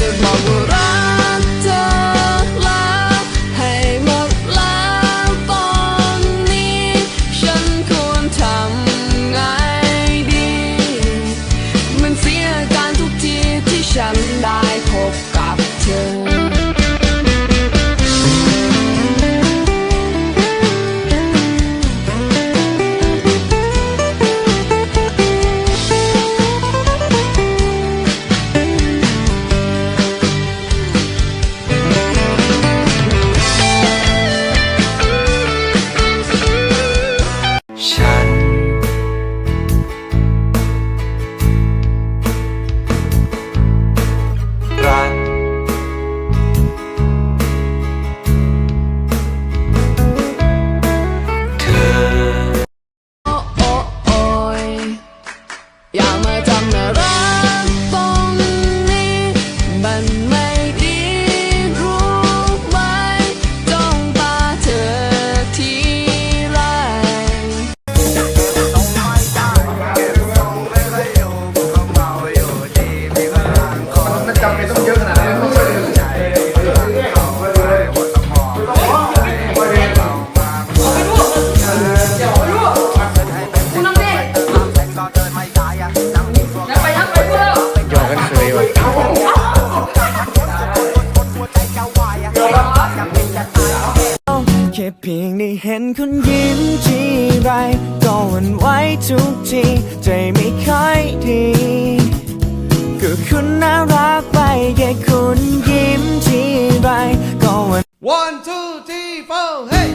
จะบอกว่ารักเธอแล้วให้หมดแล้วตอนนี้ ฉันควรทำไงดี มันเสียการทุกทีที่ฉันได้พบกัน อย่ามาทำนะรักตรงนี้ มันไม่ดีรู้ไหมต้องตาเธอทีไรมันจำเป็นต้องเยอะ เพียงได้เห็นคุณยิ้มทีไรก็หวันไหวทุกที ใจไม่ค่อยดีก็คุณน่ารักไปแค่คุณยิ้มทีไรก็หวัน One two three four hey